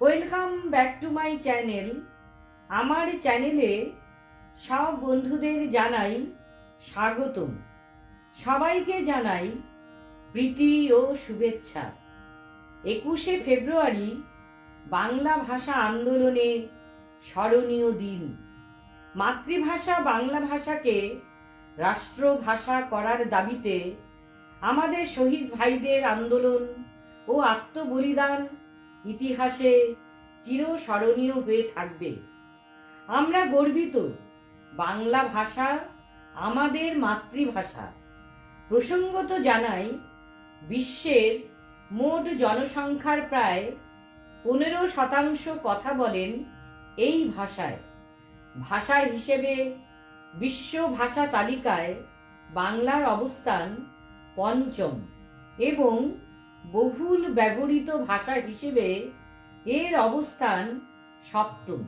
Welcome back to my channel আমার চ্যানেলে সব বন্ধুদের জানাই স্বাগতম। সবাইকে জানাই প্রীতি ও শুভেচ্ছা। একুশে ফেব্রুয়ারি বাংলা ভাষা আন্দোলনে স্মরণীয় দিন। মাতৃভাষা বাংলা ভাষাকে রাষ্ট্রভাষা করার দাবিতে আমাদের শহীদ ভাইদের আন্দোলন ও আত্মবলিদান ইতিহাসে চিরস্মরণীয় হয়ে থাকবে। আমরা গর্বিত, বাংলা ভাষা আমাদের মাতৃভাষা। প্রসঙ্গত জানাই, বিশ্বের মোট জনসংখ্যার প্রায় পনেরো শতাংশ কথা বলেন এই ভাষায়। ভাষা হিসেবে বিশ্ব ভাষা তালিকায় বাংলার অবস্থান পঞ্চম এবং বহুল ব্যবহৃত ভাষা হিসেবে এর অবস্থান সপ্তম।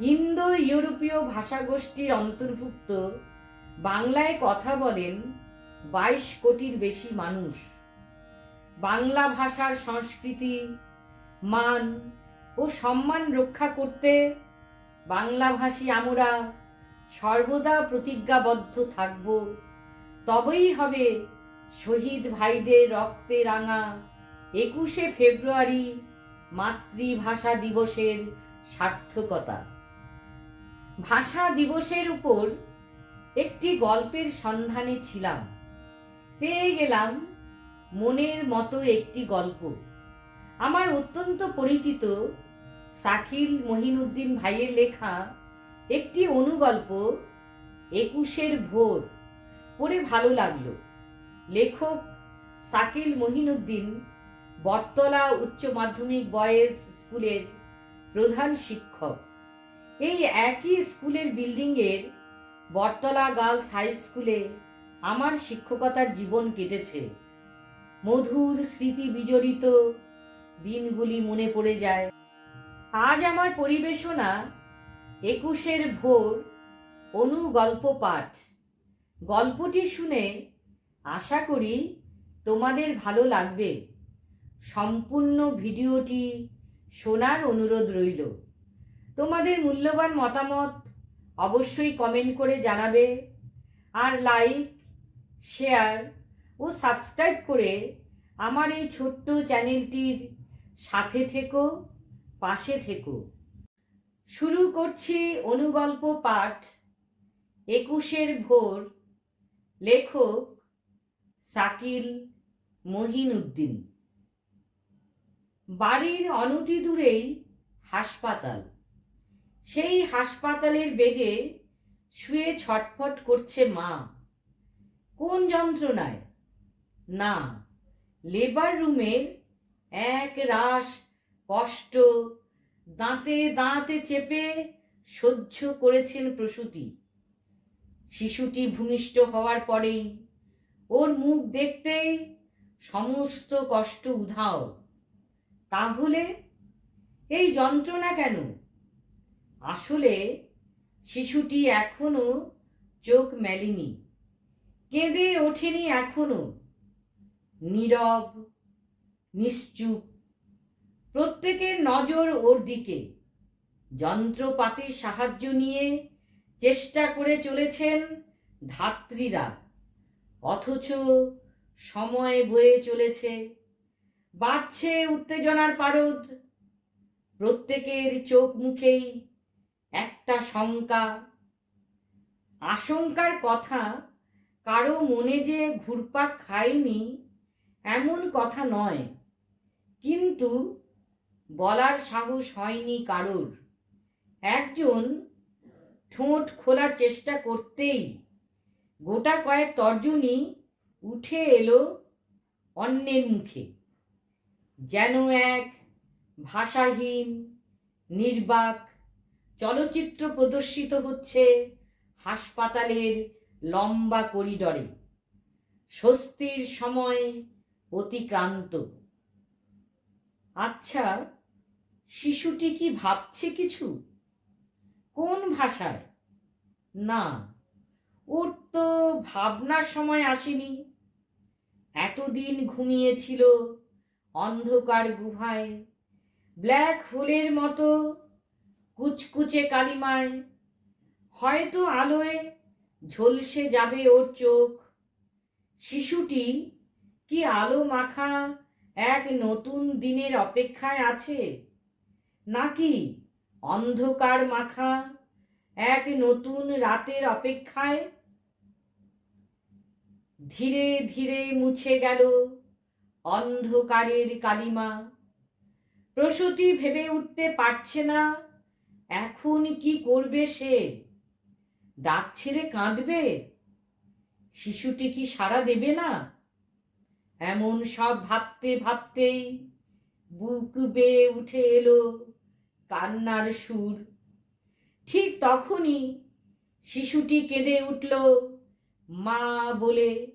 ইন্দো ইউরোপীয় ভাষাগোষ্ঠীর অন্তর্ভুক্ত, বাংলায় কথা বলেন বাইশ কোটির বেশি মানুষ। বাংলা ভাষার সংস্কৃতি, মান ও সম্মান রক্ষা করতে বাংলাভাষী আমরা সর্বদা প্রতিজ্ঞাবদ্ধ থাকব। তবেই হবে শহীদ ভাইদের রক্তে রাঙা একুশে ফেব্রুয়ারি মাতৃভাষা দিবসের সার্থকতা। ভাষা দিবসের উপর একটি গল্পের সন্ধানে ছিলাম। পেয়ে গেলাম মনের মতো একটি গল্প। আমার অত্যন্ত পরিচিত সাকিল মহিনুদ্দিন ভাইয়ের লেখা একটি অনুগল্প, একুশের ভোর পড়ে ভালো লাগল। লেখক সাকিল মহিনুদ্দিন বটতলা উচ্চ মাধ্যমিক বয়েজ স্কুলের প্রধান শিক্ষক। এই একই স্কুলের বিল্ডিংয়ের বটতলা গার্লস হাই স্কুলে আমার শিক্ষকতার জীবন কেটেছে। মধুর স্মৃতি বিজড়িত দিনগুলি মনে পড়ে যায়। আজ আমার পরিবেশনা একুশের ভোর অনুগল্প পাঠ। গল্পটি শুনে আশা করি তোমাদের ভালো লাগবে। সম্পূর্ণ ভিডিওটি শোনার অনুরোধ রইল। তোমাদের মূল্যবান মতামত অবশ্যই কমেন্ট করে জানাবে আর লাইক শেয়ার ও সাবস্ক্রাইব করে আমার এই ছোট্ট চ্যানেলটির সাথে থেকো, পাশে থেকো। শুরু করছি অনুগল্প পাঠ একুশের ভোর। লেখক সাকিল মহিনুদ্দিন। বাড়ির অনতি দূরেই হাসপাতাল। সেই হাসপাতালের বেডে শুয়ে ছটফট করছে মা। কোন যন্ত্রণায়? না, লেবার রুমের এক রাস কষ্ট দাঁতে দাঁতে চেপে সহ্য করেছেন প্রসূতি। শিশুটি ভূমিষ্ঠ হওয়ার পরেই ওর মুখ দেখতেই সমস্ত কষ্ট উধাও। তাহলে এই যন্ত্রণা কেন? আসলে শিশুটি এখনও চোখ মেলেনি, কেঁদে ওঠেনি এখনও। নীরব, নিশ্চুপ, প্রত্যেকের নজর ওর দিকে। যন্ত্রপাতির সাহায্য নিয়ে চেষ্টা করে চলেছেন ধাত্রীরা। অথচ সময় বয়ে চলেছে। বাড়ছে উত্তেজনার পারদ। প্রত্যেকের চোখ মুখেই একটা শঙ্কা। আশঙ্কার কথা কারও মনে যে ঘুরপাক খায়নি, এমন কথা নয়। কিন্তু বলার সাহস হয়নি কারোর। একজন ঠোঁট খোলার চেষ্টা করতেই গোটা কয়েক তর্জনী উঠে এলো অন্যের মুখে। যেন এক ভাষাহীন, নির্বাক চলচ্চিত্র প্রদর্শিত হচ্ছে হাসপাতালের লম্বা করিডরে। স্বস্তির সময় অতিক্রান্ত। আচ্ছা শিশুটি কি ভাবছে কিছু? কোন ভাষায়? না। ওর তো ভাবনার সময় আসেনি। এতদিন ঘুমিয়েছিল অন্ধকার গুহায়, ব্ল্যাক হোলের মতো কুচকুচে কালিমায়। হয়তো আলোয় ঝলসে যাবে ওর চোখ। শিশুটি কি আলো মাখা এক নতুন দিনের অপেক্ষায় আছে? নাকি অন্ধকার মাখা এক নতুন রাতের অপেক্ষায় ধীরে ধীরে মুছে গেল অন্ধকারের কালিমা। প্রসূতি ভেবে উঠতে পারছে না, এখন কি করবে সে? ডাক ছেড়ে কাঁদবে? শিশুটি কি সাড়া দেবে না? এমন সব ভাবতে ভাবতেই বুক বেয়ে উঠে এলো কান্নার সুর। ঠিক তখনই শিশুটি কেঁদে উঠল, মা বলে।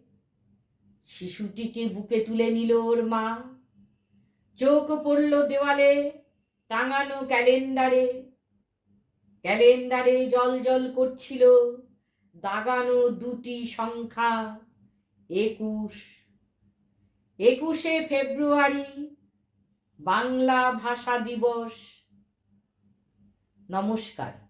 শিশুটিকে বুকে তুলে নিল ওর মা। চোখ পড়ল দেওয়ালে টাঙানো ক্যালেন্ডারে। ক্যালেন্ডারে জল জল করছিল, দাগানো দুটি সংখ্যা একুশ। একুশে ফেব্রুয়ারি, বাংলা ভাষা দিবস। নমস্কার।